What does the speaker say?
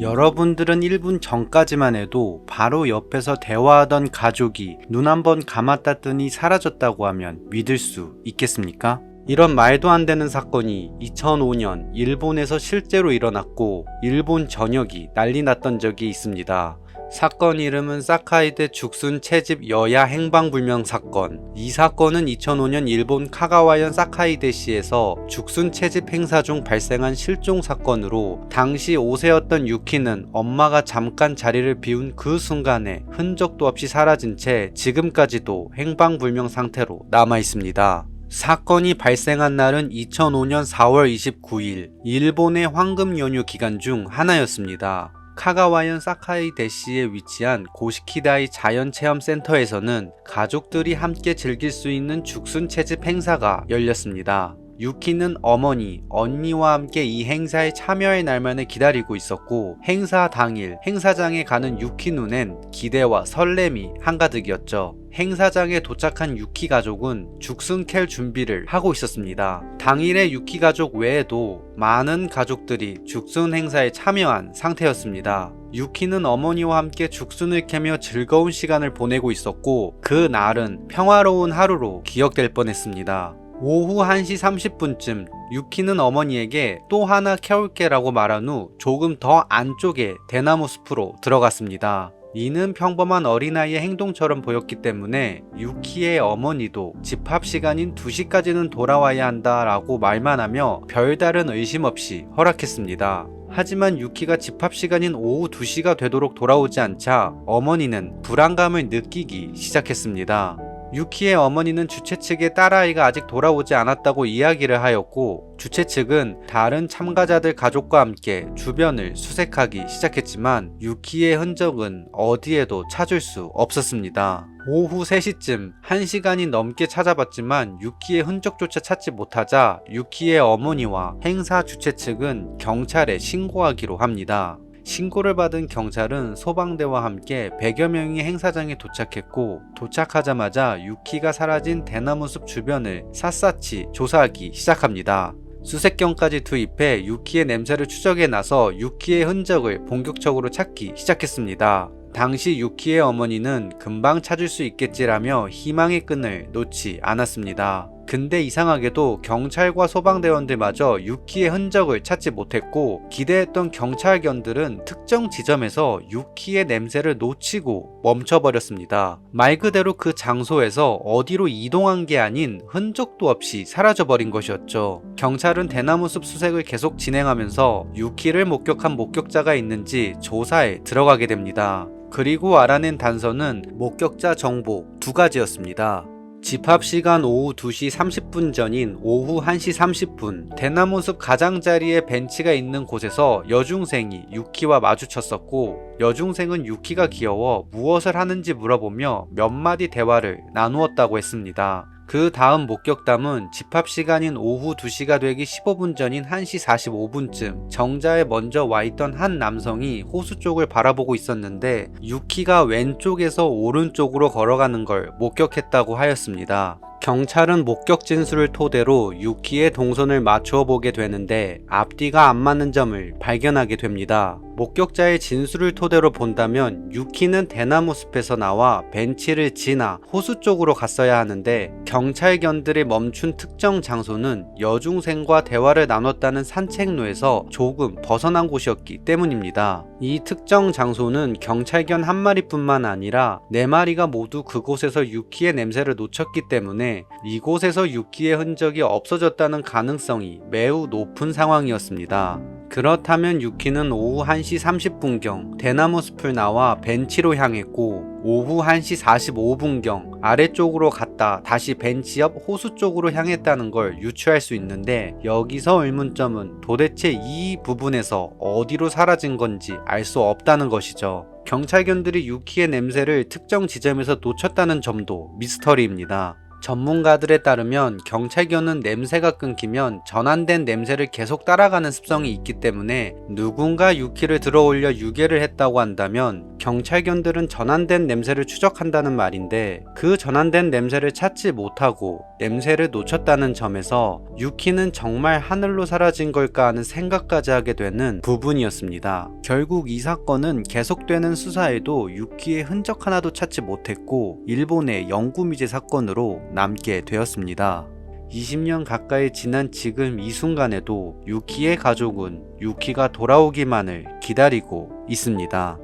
여러분들은 1분 전까지만 해도 바로 옆에서 대화하던 가족이 눈 한번 감았다 뜨니 사라졌다고 하면 믿을 수 있겠습니까? 이런 말도 안 되는 사건이 2005년 일본에서 실제로 일어났고 일본 전역이 난리 났던 적이 있습니다. 사건 이름은 사카이데 죽순 채집 여야 행방불명 사건. 이 사건은 2005년 일본 카가와현 사카이데시에서 죽순 채집 행사 중 발생한 실종 사건으로 당시 5세였던 유키는 엄마가 잠깐 자리를 비운 그 순간에 흔적도 없이 사라진 채 지금까지도 행방불명 상태로 남아 있습니다. 사건이 발생한 날은 2005년 4월 29일, 일본의 황금 연휴 기간 중 하나였습니다. 카가와현 사카이 대시에 위치한 고시키다이 자연체험센터에서는 가족들이 함께 즐길 수 있는 죽순 채집 행사가 열렸습니다. 유키는 어머니, 언니와 함께 이 행사에 참여할 날만을 기다리고 있었고 행사 당일 행사장에 가는 유키 눈엔 기대와 설렘이 한가득이었죠. 행사장에 도착한 유키 가족은 죽순 캘 준비를 하고 있었습니다. 당일에 유키 가족 외에도 많은 가족들이 죽순 행사에 참여한 상태였습니다. 유키는 어머니와 함께 죽순을 캐며 즐거운 시간을 보내고 있었고 그 날은 평화로운 하루로 기억될 뻔했습니다. 오후 1시 30분쯤 유키는 어머니에게 또 하나 캐올게라고 말한 후 조금 더 안쪽에 대나무 숲으로 들어갔습니다. 이는 평범한 어린아이의 행동처럼 보였기 때문에 유키의 어머니도 집합 시간인 2시까지는 돌아와야 한다라고 말만 하며 별다른 의심 없이 허락했습니다. 하지만 유키가 집합 시간인 오후 2시가 되도록 돌아오지 않자 어머니는 불안감을 느끼기 시작했습니다. 유키의 어머니는 주최 측의 딸아이가 아직 돌아오지 않았다고 이야기를 하였고 주최 측은 다른 참가자들 가족과 함께 주변을 수색하기 시작했지만 유키의 흔적은 어디에도 찾을 수 없었습니다. 오후 3시쯤 1시간이 넘게 찾아봤지만 유키의 흔적조차 찾지 못하자 유키의 어머니와 행사 주최 측은 경찰에 신고하기로 합니다. 신고를 받은 경찰은 소방대와 함께 100여 명이 행사장에 도착했고 도착하자마자 유키가 사라진 대나무 숲 주변을 샅샅이 조사하기 시작합니다. 수색경까지 투입해 유키의 냄새를 추적해 나서 유키의 흔적을 본격적으로 찾기 시작했습니다. 당시 유키의 어머니는 금방 찾을 수 있겠지라며 희망의 끈을 놓지 않았습니다. 근데 이상하게도 경찰과 소방대원들마저 유키의 흔적을 찾지 못했고 기대했던 경찰견들은 특정 지점에서 유키의 냄새를 놓치고 멈춰버렸습니다. 말 그대로 그 장소에서 어디로 이동한 게 아닌 흔적도 없이 사라져버린 것이었죠. 경찰은 대나무 숲 수색을 계속 진행하면서 유키를 목격한 목격자가 있는지 조사에 들어가게 됩니다. 그리고 알아낸 단서는 목격자 정보 두 가지였습니다. 집합 시간 오후 2시 30분 전인 오후 1시 30분 대나무숲 가장자리에 벤치가 있는 곳에서 여중생이 유키와 마주쳤었고 여중생은 유키가 귀여워 무엇을 하는지 물어보며 몇 마디 대화를 나누었다고 했습니다. 그 다음 목격담은 집합 시간인 오후 2시가 되기 15분 전인 1시 45분쯤 정자에 먼저 와 있던 한 남성이 호수 쪽을 바라보고 있었는데 유키가 왼쪽에서 오른쪽으로 걸어가는 걸 목격했다고 하였습니다. 경찰은 목격 진술을 토대로 유키의 동선을 맞추어 보게 되는데 앞뒤가 안 맞는 점을 발견하게 됩니다. 목격자의 진술을 토대로 본다면 유키는 대나무 숲에서 나와 벤치를 지나 호수 쪽으로 갔어야 하는데 경찰견들이 멈춘 특정 장소는 여중생과 대화를 나눴다는 산책로에서 조금 벗어난 곳이었기 때문입니다. 이 특정 장소는 경찰견 한 마리뿐만 아니라 네 마리가 모두 그곳에서 유키의 냄새를 놓쳤기 때문에 이곳에서 유키의 흔적이 없어졌다는 가능성이 매우 높은 상황이었습니다. 그렇다면 유키는 오후 1시 30분경 대나무 숲을 나와 벤치로 향했고 오후 1시 45분경 아래쪽으로 갔다 다시 벤치 옆 호수 쪽으로 향했다는 걸 유추할 수 있는데 여기서 의문점은 도대체 이 부분에서 어디로 사라진 건지 알 수 없다는 것이죠. 경찰견들이 유키의 냄새를 특정 지점에서 놓쳤다는 점도 미스터리입니다. 전문가들에 따르면 경찰견은 냄새가 끊기면 전환된 냄새를 계속 따라가는 습성이 있기 때문에 누군가 유키를 들어 올려 유괴를 했다고 한다면 경찰견들은 전환된 냄새를 추적한다는 말인데 그 전환된 냄새를 찾지 못하고 냄새를 놓쳤다는 점에서 유키는 정말 하늘로 사라진 걸까 하는 생각까지 하게 되는 부분이었습니다. 결국 이 사건은 계속되는 수사에도 유키의 흔적 하나도 찾지 못했고 일본의 영구미제 사건으로 남게 되었습니다. 20년 가까이 지난 지금 이 순간에도 유키의 가족은 유키가 돌아오기만을 기다리고 있습니다.